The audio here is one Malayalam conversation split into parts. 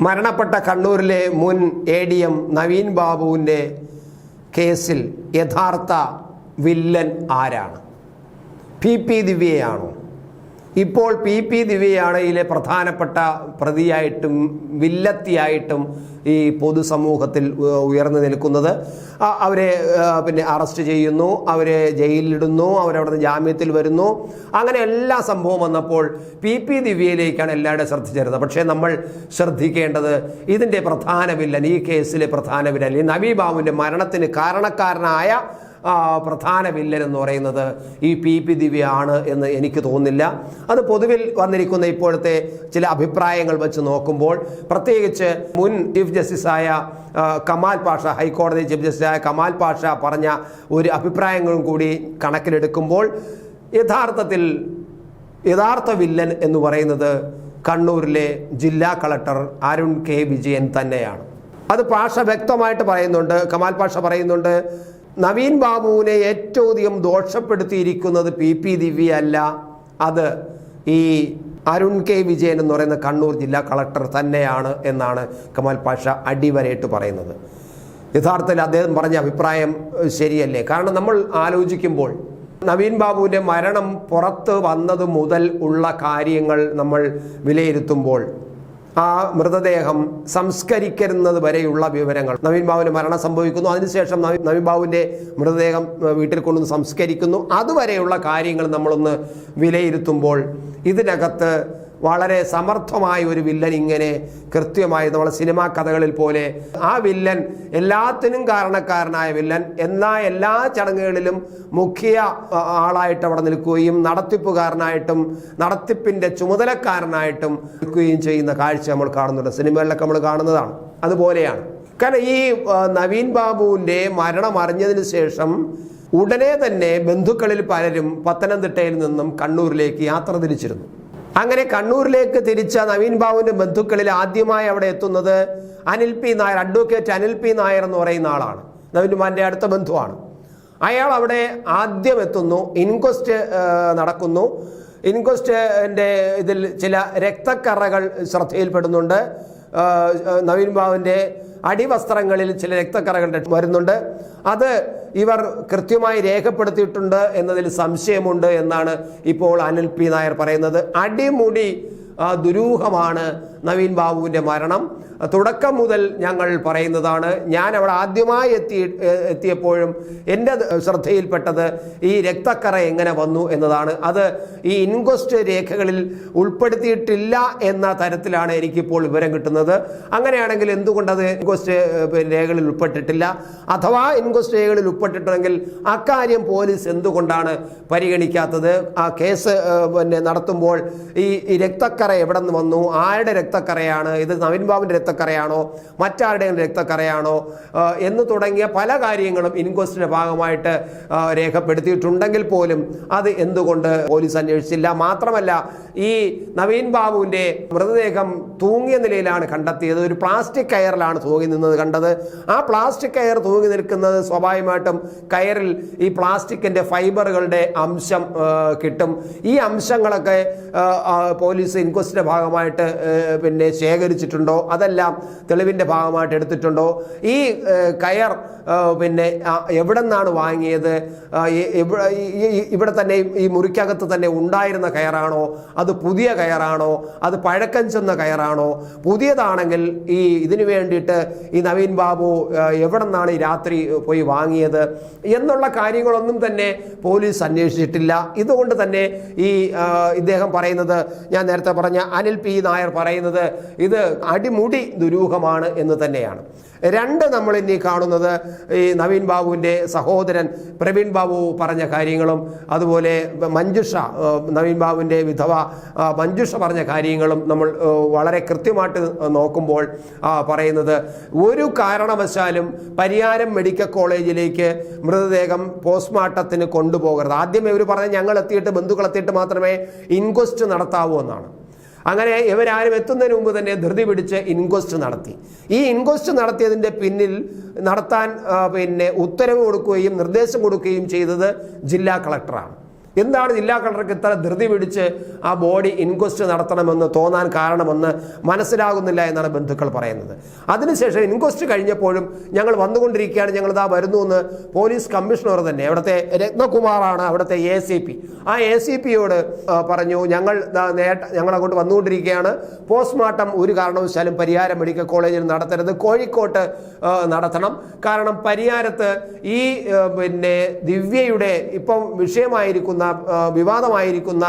മരണപ്പെട്ട കണ്ണൂരിലെ മുൻ എ ഡി എം നവീൻ ബാബുവിന്റെ കേസിൽ യഥാർത്ഥ വില്ലൻ ആരാണ്? പി. പി. ദിവ്യയാണോ? ഇപ്പോൾ പി പി ദിവ്യയാണ് ഇതിലെ പ്രധാനപ്പെട്ട പ്രതിയായിട്ടും വില്ലത്തിയായിട്ടും ഈ പൊതുസമൂഹത്തിൽ ഉയർന്നു നിൽക്കുന്നത്. അവരെ പിന്നെ അറസ്റ്റ് ചെയ്യുന്നു അവരെ ജയിലിലിടുന്നു അവരവിടെ നിന്ന് ജാമ്യത്തിൽ വരുന്നു. അങ്ങനെ എല്ലാ സംഭവം വന്നപ്പോൾ പി പി ദിവ്യയിലേക്കാണ് എല്ലാവരുടെയും ശ്രദ്ധ ചേരുന്നത് പക്ഷേ നമ്മൾ ശ്രദ്ധിക്കേണ്ടത് ഇതിന്റെ പ്രധാന വില്ലൻ ഈ കേസിലെ പ്രധാന വില്ലൻ ഈ നബി ബാബുവിന്റെ മരണത്തിന് കാരണക്കാരനായ പ്രധാന വില്ലൻ എന്ന് പറയുന്നത് ഈ പി പി ദിവ്യ ആണ് എന്ന് എനിക്ക് തോന്നുന്നില്ല. അത് പൊതുവിൽ വന്നിരിക്കുന്ന ഇപ്പോഴത്തെ ചില അഭിപ്രായങ്ങൾ വെച്ച് നോക്കുമ്പോൾ പ്രത്യേകിച്ച് മുൻ ചീഫ് ജസ്റ്റിസായ കമാൽ പാഷ ഹൈക്കോടതി ചീഫ് ജസ്റ്റിസായ കമാൽ പാഷ പറഞ്ഞ ഒരു അഭിപ്രായങ്ങളും കൂടി കണക്കിലെടുക്കുമ്പോൾ യഥാർത്ഥത്തിൽ യഥാർത്ഥ വില്ലൻ എന്ന് പറയുന്നത് കണ്ണൂരിലെ ജില്ലാ കളക്ടർ അരുൺ കെ വിജയൻ തന്നെയാണ്. അത് പാഷ വ്യക്തമായിട്ട് പറയുന്നുണ്ട് കമാൽ പാഷ പറയുന്നുണ്ട് നവീൻ ബാബുവിനെ ഏറ്റവും അധികം ദോഷപ്പെടുത്തിയിരിക്കുന്നത് പി പി ദിവ്യ അല്ല. അത് ഈ അരുൺ കെ വിജയൻ എന്ന് പറയുന്ന കണ്ണൂർ ജില്ലാ കളക്ടർ തന്നെയാണ് എന്നാണ് കമാൽ പാഷ അടിവരയിട്ട് പറയുന്നത്. യഥാർത്ഥത്തിൽ അദ്ദേഹം പറഞ്ഞ അഭിപ്രായം ശരിയല്ലേ? കാരണം നമ്മൾ ആലോചിക്കുമ്പോൾ നവീൻ ബാബുവിന്റെ മരണം പുറത്ത് വന്നത് മുതൽ ഉള്ള കാര്യങ്ങൾ നമ്മൾ വിലയിരുത്തുമ്പോൾ ആ മൃതദേഹം സംസ്കരിക്കരുന്നത് വരെയുള്ള വിവരങ്ങൾ. നവീൻ ബാബുവിന് മരണം സംഭവിക്കുന്നു. അതിനുശേഷം നവീൻ ബാബുവിന്റെ മൃതദേഹം വീട്ടിൽ കൊണ്ടുവന്ന് സംസ്കരിക്കുന്നു. അതുവരെയുള്ള കാര്യങ്ങൾ നമ്മളൊന്ന് വിലയിരുത്തുമ്പോൾ ഇതിനകത്ത് വളരെ സമർത്ഥമായ ഒരു വില്ലൻ ഇങ്ങനെ കൃത്യമായി നമ്മളെ സിനിമാ കഥകളിൽ പോലെ ആ വില്ലൻ എല്ലാത്തിനും കാരണക്കാരനായ വില്ലൻ എന്നാ എല്ലാ ചടങ്ങുകളിലും മുഖ്യ ആളായിട്ട് അവിടെ നിൽക്കുകയും നടത്തിപ്പുകാരനായിട്ടും നടത്തിപ്പിന്റെ ചുമതലക്കാരനായിട്ടും നിൽക്കുകയും ചെയ്യുന്ന കാഴ്ച നമ്മൾ കാണുന്നുണ്ട്. സിനിമകളിലൊക്കെ നമ്മൾ കാണുന്നതാണ്. അതുപോലെയാണ്. കാരണം ഈ നവീൻ ബാബുവിന്റെ മരണം അറിഞ്ഞതിന് ശേഷം ഉടനെ തന്നെ ബന്ധുക്കളിൽ പലരും പത്തനംതിട്ടയിൽ നിന്നും കണ്ണൂരിലേക്ക് യാത്ര തിരിച്ചിരുന്നു. അങ്ങനെ കണ്ണൂരിലേക്ക് തിരിച്ച നവീൻ ബാബുവിന്റെ ബന്ധുക്കളിൽ ആദ്യമായി അവിടെ എത്തുന്നത് Anil P Nair advocate Anil P Nair എന്ന് പറയുന്ന ആളാണ്. നവീൻ ബാബുവിന്റെ അടുത്ത ബന്ധുവാണ്. അയാൾ അവിടെ ആദ്യം എത്തുന്നു. ഇൻക്വസ്റ്റ് നടക്കുന്നു. ഇൻക്വസ്റ്റിന്റെ ഇതിൽ ചില രക്തക്കറകൾ ശ്രദ്ധയിൽപ്പെടുന്നുണ്ട്. നവീൻ ബാബുവിന്റെ അടിവസ്ത്രങ്ങളിൽ ചില രക്തക്കറകൾ വരുന്നുണ്ട്. അത് ഇവർ കൃത്യമായി രേഖപ്പെടുത്തിയിട്ടുണ്ട് എന്നതിൽ സംശയമുണ്ട് എന്നാണ് ഇപ്പോൾ അനിൽ പി നായർ പറയുന്നത്. അടിമുടി ദുരൂഹമാണ് നവീൻ ബാബുവിന്റെ മരണം. തുടക്കം മുതൽ ഞങ്ങൾ പറയുന്നതാണ് ഞാൻ അവിടെ ആദ്യമായി എത്തി എത്തിയപ്പോഴും എന്റെ ശ്രദ്ധയിൽപ്പെട്ടത് ഈ രക്തക്കറ എങ്ങനെ വന്നു എന്നതാണ്. അത് ഈ ഇൻക്വസ്റ്റ് രേഖകളിൽ ഉൾപ്പെടുത്തിയിട്ടില്ല എന്ന തരത്തിലാണ് എനിക്കിപ്പോൾ വിവരം കിട്ടുന്നത്. അങ്ങനെയാണെങ്കിൽ എന്തുകൊണ്ടത് ഇൻക്വസ്റ്റ് രേഖകളിൽ ഉൾപ്പെട്ടിട്ടില്ല? അഥവാ ഇൻക്വസ്റ്റ് രേഖകളിൽ ഉൾപ്പെട്ടിട്ടുണ്ടെങ്കിൽ അക്കാര്യം പോലീസ് എന്തുകൊണ്ടാണ് പരിഗണിക്കാത്തത്? ആ കേസ് പിന്നെ നടത്തുമ്പോൾ ഈ ഈ രക്തക്കറ എവിടെ നിന്ന് വന്നു? ആരുടെ രക്തക്കറയാണ് ഇത് നവീൻ ബാബുവിന്റെ രക്തക്കറയാണോ മറ്റാരുടെയും രക്തക്കറയാണോ എന്ന് തുടങ്ങിയ പല കാര്യങ്ങളും ഇൻക്വസ്റ്റിന്റെ ഭാഗമായിട്ട് രേഖപ്പെടുത്തിയിട്ടുണ്ടെങ്കിൽ പോലും അത് എന്തുകൊണ്ട് പോലീസ് അന്വേഷിച്ചില്ല? മാത്രമല്ല ഈ നവീൻ ബാബുവിന്റെ മൃതദേഹം തൂങ്ങിയ നിലയിലാണ് കണ്ടെത്തിയത്. ഒരു പ്ലാസ്റ്റിക് കയറിലാണ് തൂങ്ങി നിന്നത് കണ്ടത്. ആ പ്ലാസ്റ്റിക് കയർ തൂങ്ങി നിൽക്കുന്നത് സ്വാഭാവികമായിട്ടും കയറിൽ ഈ പ്ലാസ്റ്റിക്കിന്റെ ഫൈബറുകളുടെ അംശം കിട്ടും. ഈ അംശങ്ങളൊക്കെ പോലീസ് ആ, പോലീസ് ഭാഗമായിട്ട് പിന്നെ ശേഖരിച്ചിട്ടുണ്ടോ? അതെല്ലാം തെളിവിന്റെ ഭാഗമായിട്ട് എടുത്തിട്ടുണ്ടോ? ഈ കയർ പിന്നെ എവിടെ നിന്നാണ് വാങ്ങിയത്? ഇവിടെ തന്നെ ഈ മുറിക്കകത്ത് തന്നെ ഉണ്ടായിരുന്ന കയറാണോ? അത് പുതിയ കയറാണോ? അത് പഴക്കം ചെന്ന കയറാണോ? പുതിയതാണെങ്കിൽ ഈ ഇതിനു വേണ്ടിയിട്ട് ഈ നവീൻ ബാബു എവിടെ നിന്നാണ് ഈ രാത്രി പോയി വാങ്ങിയത്? എന്നുള്ള കാര്യങ്ങളൊന്നും തന്നെ പോലീസ് അന്വേഷിച്ചിട്ടില്ല. ഇതുകൊണ്ട് തന്നെ ഈ ഇദ്ദേഹം പറയുന്നത് ഞാൻ നേരത്തെ പറഞ്ഞ അനിൽ പി നായർ പറയുന്നത് ഇത് അടിമുടി ദുരൂഹമാണ് എന്ന് തന്നെയാണ്. രണ്ട് നമ്മൾ ഇനി കാണുന്നത് ഈ നവീൻ ബാബുവിന്റെ സഹോദരൻ പ്രവീൺ ബാബു പറഞ്ഞ കാര്യങ്ങളും അതുപോലെ മഞ്ജുഷ നവീൻ ബാബുവിന്റെ വിധവ മഞ്ജുഷ പറഞ്ഞ കാര്യങ്ങളും നമ്മൾ വളരെ കൃത്യമായിട്ട് നോക്കുമ്പോൾ പറയുന്നത് ഒരു കാരണവശാലും പരിയാരം മെഡിക്കൽ കോളേജിലേക്ക് മൃതദേഹം പോസ്റ്റ്മോർട്ടത്തിന് കൊണ്ടുപോകരുത്. ആദ്യം ഇവർ പറഞ്ഞ ഞങ്ങൾ എത്തിയിട്ട് ബന്ധുക്കൾ എത്തിയിട്ട് മാത്രമേ ഇൻക്വസ്റ്റ് നടത്താവൂ എന്നാണ്. അങ്ങനെ ഇവരാരും എത്തുന്നതിന് മുമ്പ് തന്നെ ധൃതി പിടിച്ച് ഇൻക്വസ്റ്റ് നടത്തി. ഈ ഇൻക്വസ്റ്റ് നടത്തിയതിന്റെ പിന്നിൽ നടത്താൻ പിന്നെ ഉത്തരവ് കൊടുക്കുകയും നിർദ്ദേശം കൊടുക്കുകയും ചെയ്തത് ജില്ലാ കളക്ടറാണ്. എന്താണ് ജില്ലാ കളക്ടർക്ക് ഇത്ര ധൃതി പിടിച്ച് ആ ബോഡി ഇൻക്വസ്റ്റ് നടത്തണമെന്ന് തോന്നാൻ കാരണമെന്ന് മനസ്സിലാകുന്നില്ല എന്നാണ് ബന്ധുക്കൾ പറയുന്നത്. അതിനുശേഷം ഇൻക്വസ്റ്റ് കഴിഞ്ഞപ്പോഴും ഞങ്ങൾ വന്നുകൊണ്ടിരിക്കുകയാണ് ഞങ്ങൾ വരുന്നു എന്ന് പോലീസ് കമ്മീഷണർ തന്നെ അവിടുത്തെ രത്നകുമാറാണ് അവിടുത്തെ എ സി പി ആ എ സി പിയോട് പറഞ്ഞു ഞങ്ങൾ നേട്ട ഞങ്ങൾ അങ്ങോട്ട് വന്നുകൊണ്ടിരിക്കുകയാണ്. പോസ്റ്റ്മോർട്ടം ഒരു കാരണവശാലും പരിഹാരം മെഡിക്കൽ കോളേജിൽ നടത്തരുത്. കോഴിക്കോട്ട് നടത്തണം. കാരണം പരിഹാരത്ത് ഈ പിന്നെ ദിവ്യയുടെ ഇപ്പം വിഷയമായിരിക്കുന്ന വിവാദമായിരിക്കുന്ന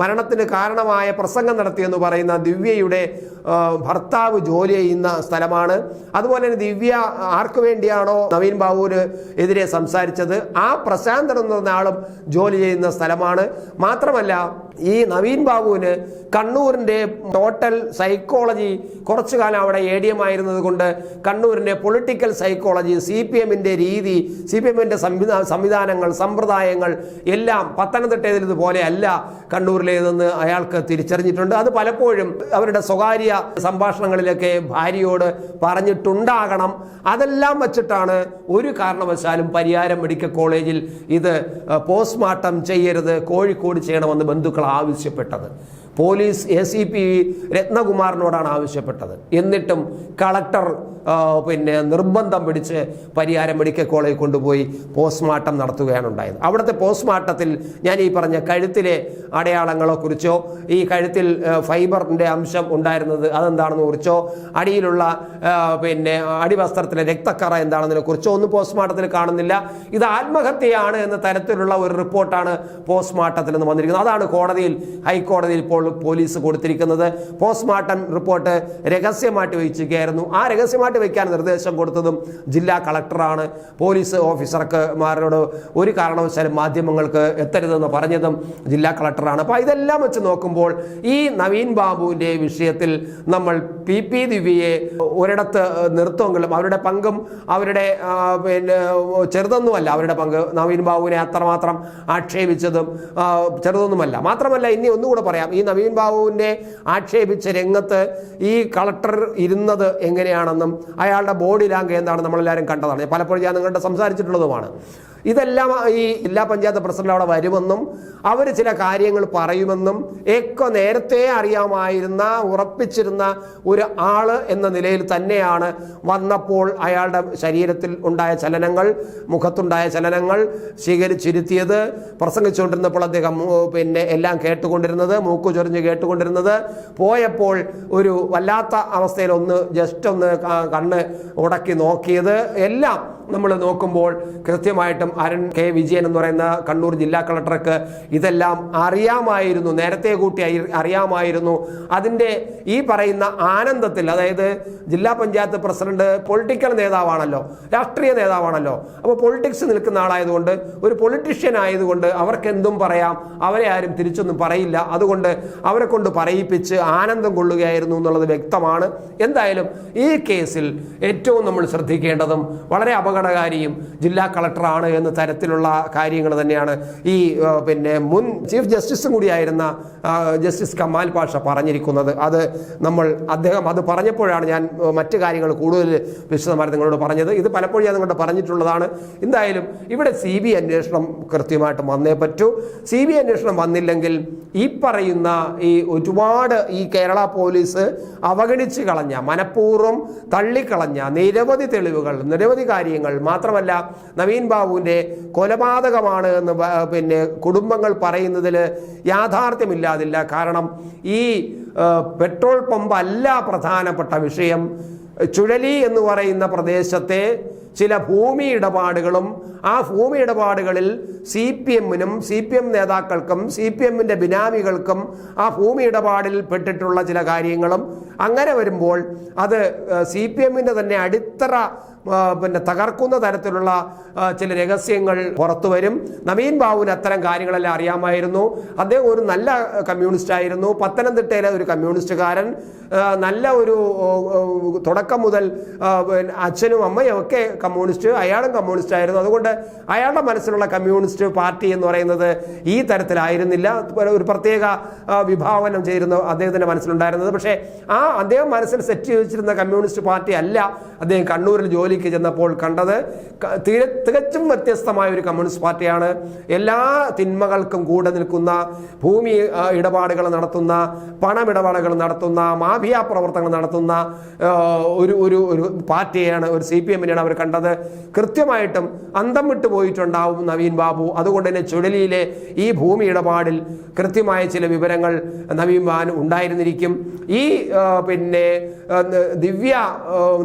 മരണത്തിന് കാരണമായ പ്രസംഗം നടത്തിയെന്ന് പറയുന്ന ദിവ്യയുടെ ഭർത്താവ് ജോലി ചെയ്യുന്ന സ്ഥലമാണ്. അതുപോലെ തന്നെ ദിവ്യ ആർക്ക് വേണ്ടിയാണോ നവീൻ ബാബുവിന് എതിരെ സംസാരിച്ചത്? ആ പ്രശാന്തൻ എന്ന ആളും ജോലി ചെയ്യുന്ന സ്ഥലമാണ്. മാത്രമല്ല ഈ നവീൻ ബാബുവിന് കണ്ണൂരിന്റെ ടോട്ടൽ സൈക്കോളജി കുറച്ചു കാലം അവിടെ എ ഡി എം ആയിരുന്നത് കൊണ്ട് കണ്ണൂരിന്റെ പൊളിറ്റിക്കൽ സൈക്കോളജി സി പി എമ്മിന്റെ രീതി സി പി എമ്മിന്റെ സംവിധാ സംവിധാനങ്ങൾ സമ്പ്രദായങ്ങൾ എല്ലാം പത്തനംതിട്ടയിലേതുപോലെ അല്ല കണ്ണൂരിലേതെന്ന് അയാൾക്ക് തിരിച്ചറിഞ്ഞിട്ടുണ്ട്. അത് പലപ്പോഴും അവരുടെ സ്വകാര്യ സംഭാഷണങ്ങളിലൊക്കെ ഭാര്യയോട് പറഞ്ഞിട്ടുണ്ടാകണം. അതെല്ലാം വച്ചിട്ടാണ് ഒരു കാരണവശാലും പരിയാരം മെഡിക്കൽ കോളേജിൽ ഇത് പോസ്റ്റ്മോർട്ടം ചെയ്യരുത് കോഴിക്കോട് ചെയ്യണമെന്ന് ബന്ധുക്കൾ ആവശ്യപ്പെട്ടത്. പോലീസ് എ സി പി രത്നകുമാറിനോടാണ് ആവശ്യപ്പെട്ടത്. എന്നിട്ടും കളക്ടർ പിന്നെ നിർബന്ധം പിടിച്ച് പരിയാരം മെഡിക്കൽ കോളേജിൽ കൊണ്ടുപോയി പോസ്റ്റ്മോർട്ടം നടത്തുകയാണ് ഉണ്ടായത്. അവിടുത്തെ പോസ്റ്റ്മോർട്ടത്തിൽ ഞാൻ ഈ പറഞ്ഞ കഴുത്തിലെ അടയാളങ്ങളെ കുറിച്ചോ ഈ കഴുത്തിൽ ഫൈബറിന്റെ അംശം ഉണ്ടായിരുന്നത് അതെന്താണെന്ന് കുറിച്ചോ അടിയിലുള്ള പിന്നെ അടിവസ്ത്രത്തിലെ രക്തക്കറ എന്താണെന്നതിനെ കുറിച്ചോ ഒന്നും പോസ്റ്റ്മോർട്ടത്തിൽ കാണുന്നില്ല. ഇത് ആത്മഹത്യയാണ് എന്ന തരത്തിലുള്ള ഒരു റിപ്പോർട്ടാണ് പോസ്റ്റ്മോർട്ടത്തിൽ നിന്ന് വന്നിരിക്കുന്നത്. അതാണ് കോടതിയിൽ ഹൈക്കോടതിയിൽ ഇപ്പോൾ പോലീസ് കൊടുത്തിരിക്കുന്നത്. പോസ്റ്റ്മോർട്ടം റിപ്പോർട്ട് രഹസ്യമായിട്ട് വഹിച്ചിരിക്കുകയായിരുന്നു ആ രഹസ്യമായിട്ട് വെക്കാൻ നിർദ്ദേശം കൊടുത്തതും ജില്ലാ കളക്ടറാണ്. പോലീസ് ഓഫീസർമാരോട് ഒരു കാരണവശാലും മാധ്യമങ്ങൾക്ക് എത്തരുതെന്ന് പറഞ്ഞതും ജില്ലാ കളക്ടറാണ്. അപ്പോൾ ഇതെല്ലാം വെച്ച് നോക്കുമ്പോൾ ഈ നവീൻ ബാബുവിന്റെ വിഷയത്തിൽ നമ്മൾ പി പി ദിവ്യയെ ഒരിടത്ത് നിർത്തുമെങ്കിലും അവരുടെ പങ്കും അവരുടെ പിന്നെ ചെറുതൊന്നുമല്ല അവരുടെ പങ്ക്. നവീൻ ബാബുവിനെ അത്രമാത്രം ആക്ഷേപിച്ചതും ചെറുതൊന്നുമല്ല. മാത്രമല്ല ഇനി ഒന്നുകൂടെ പറയാം. ഈ നവീൻ ബാബുവിന്റെ ആക്ഷേപിച്ച രംഗത്ത് ഈ കളക്ടർ ഇരുന്നത് എങ്ങനെയാണെന്നും അയാളുടെ ബോഡി ലാംഗ്വേജ് എന്താണ് നമ്മളെല്ലാവരും കണ്ടതാണ്. പലപ്പോഴും ഞാൻ നിങ്ങളുടെ സംസാരിച്ചിട്ടുള്ളതുമാണ്. ഇതെല്ലാം ഈ ജില്ലാ പഞ്ചായത്ത് പ്രസിഡന്റ് അവിടെ വരുമെന്നും അവർ ചില കാര്യങ്ങൾ പറയുമെന്നും ഒക്കെ നേരത്തെ അറിയാമായിരുന്ന ഉറപ്പിച്ചിരുന്ന ഒരു ആൾ എന്ന നിലയിൽ തന്നെയാണ് വന്നപ്പോൾ അയാളുടെ ശരീരത്തിൽ ഉണ്ടായ ചലനങ്ങൾ മുഖത്തുണ്ടായ ചലനങ്ങൾ സ്വീകരിച്ചിരുത്തിയത്. പ്രസംഗിച്ചുകൊണ്ടിരുന്നപ്പോൾ അദ്ദേഹം പിന്നെ എല്ലാം കേട്ടുകൊണ്ടിരുന്നത് മൂക്കു ചൊറിഞ്ഞ് കേട്ടുകൊണ്ടിരുന്നത്. പോയപ്പോൾ ഒരു വല്ലാത്ത അവസ്ഥയിൽ ഒന്ന് ജസ്റ്റ് ഒന്ന് കണ്ണ് ഉടക്കി നോക്കിയത്. എല്ലാം നമ്മൾ നോക്കുമ്പോൾ കൃത്യമായിട്ടും അരുൺ കെ. വിജയൻ എന്ന് പറയുന്ന കണ്ണൂർ ജില്ലാ കളക്ടർക്ക് ഇതെല്ലാം അറിയാമായിരുന്നു. നേരത്തെ കൂട്ടി അറി- അറിയാമായിരുന്നു. അതിന്റെ ഈ പറയുന്ന ആനന്ദത്തിൽ അതായത് ജില്ലാ പഞ്ചായത്ത് പ്രസിഡന്റ് പൊളിറ്റിക്കൽ നേതാവാണല്ലോ രാഷ്ട്രീയ നേതാവാണല്ലോ. അപ്പോൾ പൊളിറ്റിക്സ് നിൽക്കുന്ന ആളായതുകൊണ്ട് ഒരു പൊളിറ്റീഷ്യൻ ആയതുകൊണ്ട് അവർക്ക് എന്തും പറയാം. അവരെ ആരും തിരിച്ചൊന്നും പറയില്ല. അതുകൊണ്ട് അവരെ കൊണ്ട് പറയിപ്പിച്ച് ആനന്ദം കൊള്ളുകയായിരുന്നു എന്നുള്ളത് വ്യക്തമാണ്. എന്തായാലും ഈ കേസിൽ ഏറ്റവും നമ്മൾ ശ്രദ്ധിക്കേണ്ടതും വളരെ അപകടകാരിയും ജില്ലാ കളക്ടറാണ് എന്ന തരത്തിലുള്ള കാര്യങ്ങൾ തന്നെയാണ് ഈ പിന്നെ മുൻ ചീഫ് ജസ്റ്റിസും കൂടിയായിരുന്ന ജസ്റ്റിസ് കമാൽ പാഷ പറഞ്ഞിരിക്കുന്നത്. അത് നമ്മൾ അദ്ദേഹം അത് പറഞ്ഞപ്പോഴാണ് ഞാൻ മറ്റു കാര്യങ്ങൾ കൂടുതൽ വിശദമായി നിങ്ങളോട് പറഞ്ഞത്. ഇത് പലപ്പോഴും ഞാൻ നിങ്ങളോട് പറഞ്ഞിട്ടുള്ളതാണ്. എന്തായാലും ഇവിടെ സി ബി അന്വേഷണം കൃത്യമായിട്ട് വന്നേ പറ്റൂ. സി ബി അന്വേഷണം വന്നില്ലെങ്കിൽ ഈ പറയുന്ന ഈ ഒരുപാട് ഈ കേരള പോലീസ് അവഗണിച്ച് കളഞ്ഞ മനഃപൂർവം തള്ളിക്കളഞ്ഞ നിരവധി തെളിവുകൾ നിരവധി കാര്യങ്ങൾ മാത്രമല്ല നവീൻ ബാബുവിന്റെ കൊലപാതകമാണ് എന്ന് പിന്നെ കുടുംബങ്ങൾ പറയുന്നതിൽ യാഥാർത്ഥ്യമില്ലാതില്ല. കാരണം ഈ പെട്രോൾ പമ്പ് അല്ല പ്രധാനപ്പെട്ട വിഷയം. ചുഴലി എന്ന് പറയുന്ന പ്രദേശത്തെ ചില ഭൂമി ഇടപാടുകളും ആ ഭൂമി ഇടപാടുകളിൽ സി പി എമ്മിനും സി പി എം നേതാക്കൾക്കും സി പി എമ്മിന്റെ ബിനാമികൾക്കും ആ ഭൂമി ഇടപാടിൽ പെട്ടിട്ടുള്ള ചില കാര്യങ്ങളും. അങ്ങനെ വരുമ്പോൾ അത് സി പി എമ്മിന്റെ തന്നെ അടിത്തറ പിന്നെ തകർക്കുന്ന തരത്തിലുള്ള ചില രഹസ്യങ്ങൾ പുറത്തു വരും. നവീൻ ബാബുവിന് അത്തരം കാര്യങ്ങളെല്ലാം അറിയാമായിരുന്നു. അദ്ദേഹം ഒരു നല്ല കമ്മ്യൂണിസ്റ്റ് ആയിരുന്നു. പത്തനംതിട്ടയിലെ ഒരു കമ്മ്യൂണിസ്റ്റുകാരൻ നല്ല ഒരു തുടക്കം മുതൽ അച്ഛനും അമ്മയും ഒക്കെ കമ്മ്യൂണിസ്റ്റ് അയാളും കമ്മ്യൂണിസ്റ്റ് ആയിരുന്നു. അതുകൊണ്ട് അയാളുടെ മനസ്സിലുള്ള കമ്മ്യൂണിസ്റ്റ് പാർട്ടി എന്ന് പറയുന്നത് ഈ തരത്തിലായിരുന്നില്ല. ഒരു പ്രത്യേക വിഭാവനം ചെയ്തിരുന്ന അദ്ദേഹത്തിന്റെ മനസ്സിലുണ്ടായിരുന്നത്. പക്ഷേ ആ അദ്ദേഹം മനസ്സിൽ സെറ്റ് ചെയ്തിരുന്ന കമ്മ്യൂണിസ്റ്റ് പാർട്ടി അല്ല അദ്ദേഹം കണ്ണൂരിൽ ജോലി ജോലിക്ക് ചെന്നപ്പോൾ കണ്ടത് തീരെ തികച്ചും വ്യത്യസ്തമായ ഒരു കമ്മ്യൂണിസ്റ്റ് പാർട്ടിയാണ്. എല്ലാ തിന്മകൾക്കും കൂടെ നിൽക്കുന്ന ഭൂമി ഇടപാടുകൾ നടത്തുന്ന പണമിടപാടുകൾ നടത്തുന്ന മാഫിയ പ്രവർത്തനങ്ങൾ നടത്തുന്ന ഒരു ഒരു ഒരു പാർട്ടിയാണ് ഒരു സി പി എമ്മിനെയാണ് അവർ കണ്ടത്. കൃത്യമായിട്ടും അന്തം വിട്ടു പോയിട്ടുണ്ടാവും നവീൻ ബാബു. അതുകൊണ്ട് തന്നെ ചുഴലിയിലെ ഈ ഭൂമി ഇടപാടിൽ കൃത്യമായ ചില വിവരങ്ങൾ നവീൻ ബാബു ഉണ്ടായിരുന്നിരിക്കും. ഈ പിന്നെ ദിവ്യ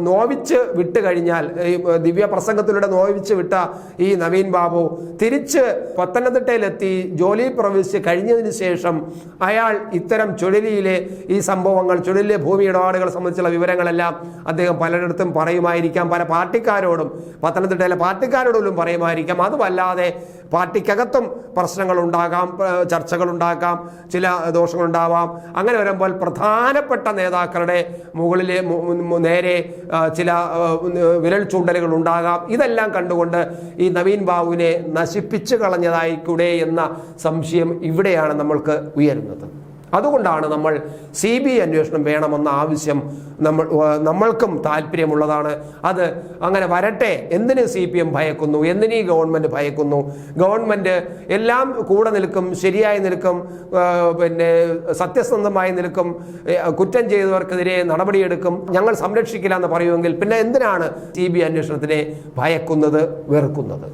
നോവിച്ച് വിട്ട് കഴിഞ്ഞാൽ ഈ ദിവ്യ പ്രസംഗത്തിലൂടെ നോവിച്ച് വിട്ട ഈ നവീൻ ബാബു തിരിച്ച് പത്തനംതിട്ടയിലെത്തി ജോലിയിൽ പ്രവേശിച്ച് കഴിഞ്ഞതിന് ശേഷം അയാൾ ഇത്തരം ചുഴലിയിലെ ഈ സംഭവങ്ങൾ ചുഴലിലെ ഭൂമി ഇടപാടുകൾ സംബന്ധിച്ചുള്ള വിവരങ്ങളെല്ലാം അദ്ദേഹം പലയിടത്തും പറയുമായിരിക്കാം. പല പാർട്ടിക്കാരോടും പത്തനംതിട്ടയിലെ പാർട്ടിക്കാരോടും പറയുമായിരിക്കാം. അതുമല്ലാതെ പാർട്ടിക്കകത്തും പ്രശ്നങ്ങളുണ്ടാകാം ഉണ്ടാക്കാം ചില ദോഷങ്ങളുണ്ടാവാം. അങ്ങനെ വരുമ്പോൾ പ്രധാനപ്പെട്ട നേതാക്കളുടെ മുകളിലെ നേരെ ചില വിരൽ ചൂണ്ടലുകൾ ഉണ്ടാകാം ഇതെല്ലാം കണ്ടുകൊണ്ട് ഈ നവീൻ ബാബുവിനെ നശിപ്പിച്ചു കളഞ്ഞതായിക്കൂടെ എന്ന സംശയം ഇവിടെയാണ് നമ്മൾക്ക് ഉയരുന്നത്. അതുകൊണ്ടാണ് നമ്മൾ സി ബി ഐ അന്വേഷണം വേണമെന്ന ആവശ്യം നമ്മൾ നമ്മൾക്കും താല്പര്യമുള്ളതാണ്. അത് അങ്ങനെ വരട്ടെ. എന്തിന് സി പി എം ഭയക്കുന്നു? എന്തിന് ഈ ഗവൺമെന്റ് ഭയക്കുന്നു? ഗവൺമെന്റ് എല്ലാം കൂടെ നിൽക്കും ശരിയായി നിൽക്കും പിന്നെ സത്യസന്ധമായി നിൽക്കും കുറ്റം ചെയ്തവർക്കെതിരെ നടപടിയെടുക്കും. ഞങ്ങൾ സംരക്ഷിക്കില്ല എന്ന് പറയുമെങ്കിൽ പിന്നെ എന്തിനാണ് സി ബി അന്വേഷണത്തിനെ ഭയക്കുന്നത് വെറുക്കുന്നത്?